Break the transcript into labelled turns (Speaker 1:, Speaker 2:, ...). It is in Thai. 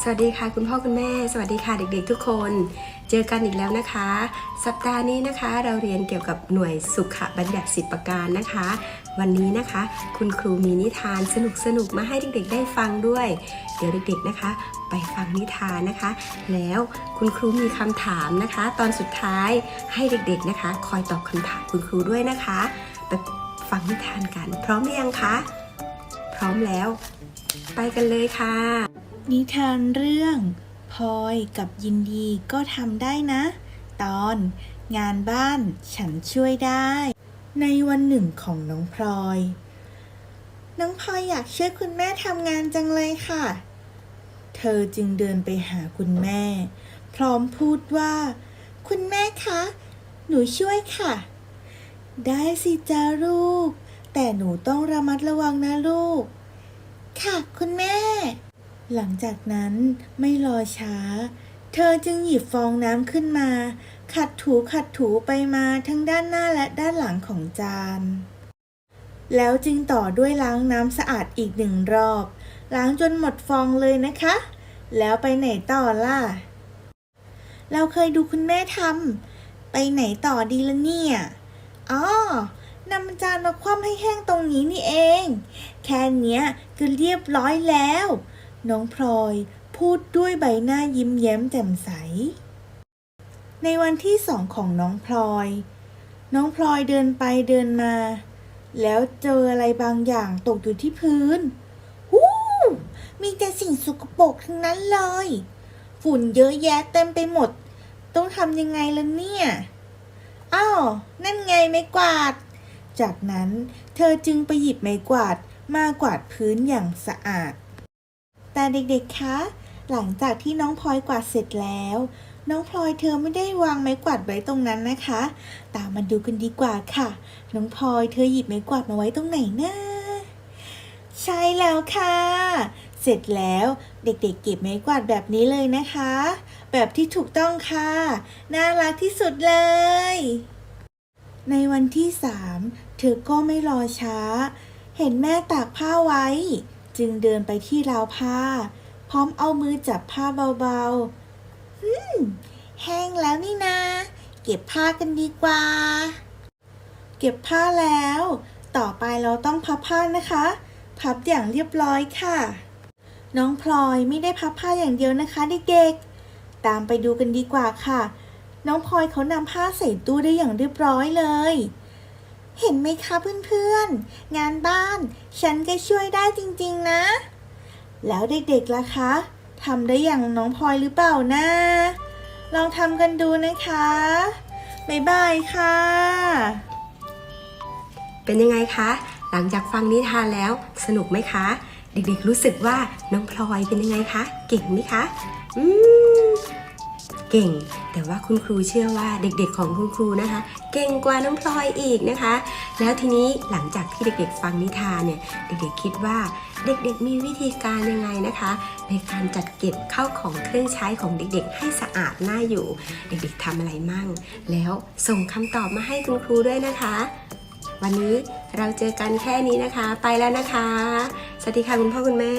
Speaker 1: สวัสดีค่ะคุณพ่อคุณแม่ สวัสดีค่ะเด็กๆทุกคน เจอกันอีกแล้วนะคะ สัปดาห์นี้นะคะเราเรียนเกี่ยวกับหน่วยสุขบัญญัติสิบประการนะคะ วันนี้นะคะ คุณครูมีนิทานสนุกๆมาให้เด็กๆ ได้ฟังด้วย เดี๋ยวเด็กๆนะคะ ไปฟังนิทานนะคะ แล้วคุณครูมีคำถามนะคะ ตอนสุดท้ายให้เด็กๆนะคะ คอยตอบคำถามคุณครูด้วยนะคะไปฟังนิทานกัน พร้อมหรือยังคะพร้อมแล้ว ไปกันเลยค่ะ
Speaker 2: นิทานเรื่องพลอยกับยินดีก็ทำได้นะ ตอนงานบ้านฉันช่วยได้ ในวันหนึ่งของน้องพลอย น้องพลอยอยากช่วยคุณแม่ทำงานจังเลยค่ะ เธอจึงเดินไปหาคุณแม่ พร้อมพูดว่า คุณแม่คะ หนูช่วยค่ะ ได้สิจ้าลูก แต่หนูต้องระมัดระวังนะลูก ค่ะคุณแม่ หลังจากนั้นไม่รอช้า เธอจึงหยิบฟองน้ำขึ้นมา ขัดถูขัดถูไปมาทั้งด้านหน้าและด้านหลังของจาน แล้วจึงต่อด้วยล้างน้ำสะอาดอีกหนึ่งรอบ ล้างจนหมดฟองเลยนะคะ แล้วไปไหนต่อล่ะ เราเคยดูคุณแม่ทำไปไหนต่อดีละเนี่ยอ๋อนำจานมาคว่ำให้แห้งตรงนี้นี่เอง แค่เนี้ยก็เรียบร้อยแล้ว น้องพลอยพูดด้วยใบหน้ายิ้มแย้มแจ่มใส ในวันที่สองของน้องพลอย น้องพลอยเดินไปเดินมา แล้วเจออะไรบางอย่างตกอยู่ที่พื้นหู้มีแต่สิ่งสกปรกทั้งนั้นเลย ฝุ่นเยอะแยะเต็มไปหมด ต้องทำยังไงล่ะเนี่ยอ้าวนั่นไงไม้กวาด จากนั้นเธอจึงไปหยิบไม้กวาดมากวาดพื้นอย่างสะอาด แต่เด็กๆ คะ หลังจากที่น้องพลอยกวาดเสร็จแล้ว น้องพลอยเธอไม่ได้วางไม้กวาดไว้ตรงนั้นนะคะ ตามมาดูกันดีกว่าค่ะ น้องพลอยเธอหยิบไม้กวาดมาไว้ตรงไหนนะใช่แล้วค่ะ เสร็จแล้วเด็กๆเก็บไม้กวาดแบบนี้เลยนะคะ แบบที่ถูกต้องค่ะ น่ารักที่สุดเลย ในวันที่สามเธอก็ไม่รอช้า เห็นแม่ตากผ้าไว้ จึงเดินไปที่ราวผ้า พร้อมเอามือจับผ้าเบาๆฮึมแห้งแล้วนี่นาเก็บผ้ากันดีกว่า เก็บผ้าแล้ว ต่อไปเราต้องพับผ้านะคะ พับอย่างเรียบร้อยค่ะ น้องพลอยไม่ได้พับผ้าอย่างเดียวนะคะเด็กๆ ตามไปดูกันดีกว่าค่ะ น้องพลอยเขานำผ้าใส่ตู้ได้อย่างเรียบร้อยเลย เห็นไหมคะเพื่อนๆ งานบ้าน ฉันก็ช่วยได้จริงๆนะ แล้วเด็กๆล่ะคะทำได้อย่างน้องพลอยหรือเปล่านะ ลองทำกันดูนะคะ บ๊ายบายค่ะ
Speaker 1: เป็นยังไงคะ หลังจากฟังนิทานแล้วสนุกไหมคะ เด็กๆรู้สึกว่าน้องพลอยเป็นยังไงคะ เก่งไหมคะ อืม เก่ง แต่ว่าคุณครูเชื่อว่าเด็กๆของคุณครูนะคะ เก่งกว่าน้องพลอยอีกนะคะ แล้วทีนี้หลังจากที่เด็ก ๆ ฟังนิทานเนี่ยเด็กๆคิดว่าเด็กๆมีวิธีการยังไงนะคะ ในการจัดเก็บข้าวของเครื่องใช้ของเด็กๆ ให้สะอาดน่าอยู่ เด็กๆทำอะไรมั่ง แล้วส่งคำตอบมาให้คุณครูด้วยนะคะ วันนี้เราเจอกันแค่นี้นะคะ ไปแล้วนะคะ สวัสดีค่ะคุณพ่อคุณแม่